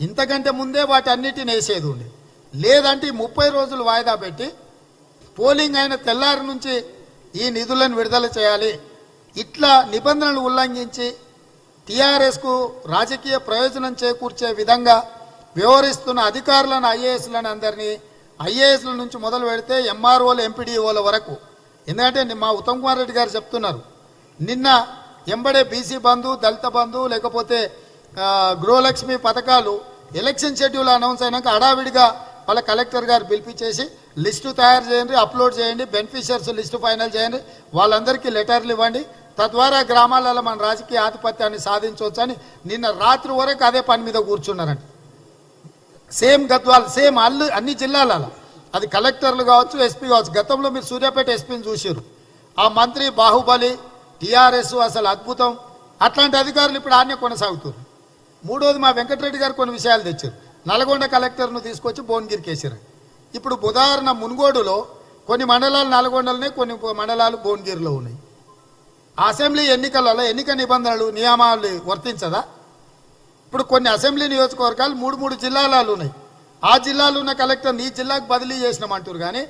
ఇంతకంటే ముందే వాటన్నిటిని వేసేది ఉండే. లేదంటే ముప్పై రోజులు వాయిదా పెట్టి పోలింగ్ అయిన తెల్లారి నుంచి ఈ నిధులను విడుదల చేయాలి. ఇట్లా నిబంధనలు ఉల్లంఘించి టీఆర్ఎస్కు రాజకీయ ప్రయోజనం చేకూర్చే విధంగా వ్యవహరిస్తున్న అధికారులను ఐఏఎస్లను అందరినీ ఐఏఎస్ల నుంచి మొదలు పెడితే ఎంఆర్ఓలు ఎంపీడీఓల వరకు. ఎందుకంటే ని- మా ఉత్తమ్ కుమార్ రెడ్డి గారు చెప్తున్నారు. నిన్న ఎంబడే బీసీ బంధు దళిత బంధు లేకపోతే గృహలక్ష్మి పథకాలు ఎలక్షన్ షెడ్యూల్ అనౌన్స్ అయినాక హడావిడిగా వాళ్ళ కలెక్టర్ గారు పిలిపించేసి లిస్టు తయారు చేయండి అప్లోడ్ చేయండి బెనిఫిషియర్స్ లిస్టు ఫైనల్ చేయండి వాళ్ళందరికీ లెటర్లు ఇవ్వండి. తద్వారా గ్రామాలలో మన రాజకీయ ఆధిపత్యాన్ని సాధించవచ్చు అని నిన్న రాత్రి వరకు అదే పని మీద కూర్చున్నారండి సేమ్ గద్వాల్ సేమ్ అల్లు అన్ని జిల్లాలలో. అది కలెక్టర్లు కావచ్చు ఎస్పీ కావచ్చు గతంలో మీరు సూర్యాపేట ఎస్పీని చూసారు ఆ మంత్రి బాహుబలి టీఆర్ఎస్ అసలు అద్భుతం. అట్లాంటి అధికారులు ఇప్పుడు ఆన్య కొనసాగుతున్నారు. మూడోది మా వెంకటరెడ్డి గారు కొన్ని విషయాలు తెచ్చారు. నల్గొండ కలెక్టర్ను తీసుకొచ్చి భువనగిరికి వేసారు ఇప్పుడు ఉదాహరణ మున్గోడులో కొన్ని మండలాలు నల్గొండలోనే కొన్ని మండలాలు భువనగిరిలో ఉన్నాయి. అసెంబ్లీ ఎన్నికలలో ఎన్నిక నిబంధనలు నియమాలు వర్తించదా? ఇప్పుడు కొన్ని అసెంబ్లీ నియోజకవర్గాలు మూడు మూడు జిల్లాలు ఉన్నాయి. ఆ జిల్లాలో ఉన్న కలెక్టర్ని ఈ జిల్లాకు బదిలీ చేసినామంటారు కానీ